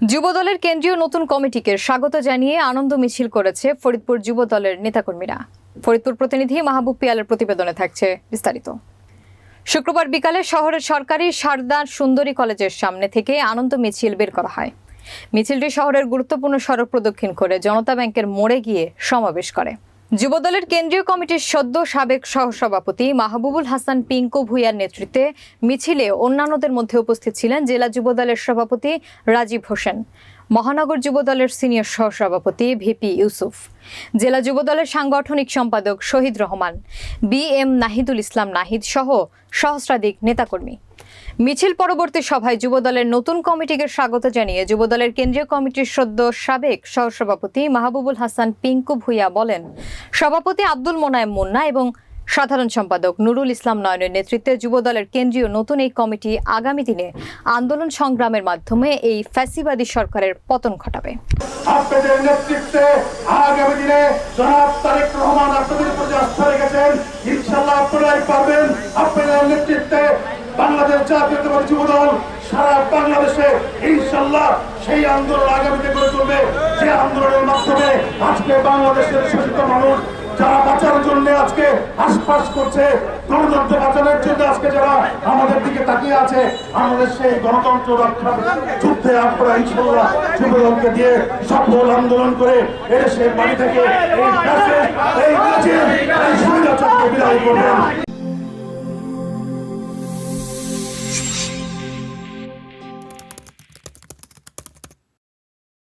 যুবদলের কেন্দ্রীয় নতুন কমিটিকে স্বাগত জানিয়ে আনন্দ মিছিল করেছে ফরিদপুর যুবদলের নেতাকর্মীরা। ফরিদপুর প্রতিনিধি মাহবুব পিয়ালের প্রতিবেদনে থাকছে বিস্তারিত। শুক্রবার বিকালে শহরের সরকারি সারদা সুন্দরী কলেজের সামনে থেকে আনন্দ মিছিল বের করা হয়। মিছিলটি শহরের গুরুত্বপূর্ণ সড়ক প্রদক্ষিণ করে জনতা ব্যাংকের মোড়ে গিয়ে সমাবেশ করে। যুবদলের কেন্দ্রীয় কমিটির সদ্য সাবেক সহসভাপতি মাহবুবুল হাসান পিঙ্কু ভুইয়ার নেতৃত্বে মিছিলে অন্যান্যদের মধ্যে উপস্থিত ছিলেন জেলা যুবদলের সভাপতি রাজীব হোসেন, মহানগর যুবদলের সিনিয়র সহসভাপতি ভিপি ইউসুফ, জেলা যুবদলের সাংগঠনিক সম্পাদক শহীদ রহমান, বি এম নাহিদুল ইসলাম নাহিদ সহ সহস্রাধিক নেতাকর্মী। মিছিল পরবর্তী সভায় যুবদলের নতুন কমিটিকে স্বাগত জানিয়ে যুবদলের কেন্দ্রীয় কমিটির সদ্য সাবেক সহসভাপতি মাহবুবুল হাসান পিঙ্কু ভুইয়া বলেন, সভাপতি আব্দুল মোনায়েম মুন্না এবং সাধারণ সম্পাদক নুরুল ইসলাম নয়নের নেতৃত্বে যুবদলের কেন্দ্রীয় নতুন এই কমিটি আগামী দিনে আন্দোলন সংগ্রামের মাধ্যমে এই ফ্যাসিবাদী সরকারের পতন ঘটাবে। আপনাদের নেতৃত্বে আগামী দিনে জনাব তারেক রহমান আপনাদের উপর যে আস্থা রেখেছেন আপনারাই আপনাদের নেতৃত্বে বাংলাদেশ জাতীয়তাবাদী যুব দল সারা বাংলাদেশে ইনশাল্লাহ সেই আন্দোলন আগামীতে গড়ে তুলবে। যে আন্দোলনের মাধ্যমে আজকে বাংলাদেশের শোষিত মানুষ যারা বাঁচার জন্য আজকে আশপাশ করছে, গণতন্ত্র বাঁচানোর জন্য আজকে যারা আমাদের দিকে তাকিয়ে আছে, আমাদের সেই গণতন্ত্র রক্ষার যুদ্ধে আপনারা ইনশাল্লাহ যুবদলকে দিয়ে সফল আন্দোলন করে এসে বাড়ি থেকে এই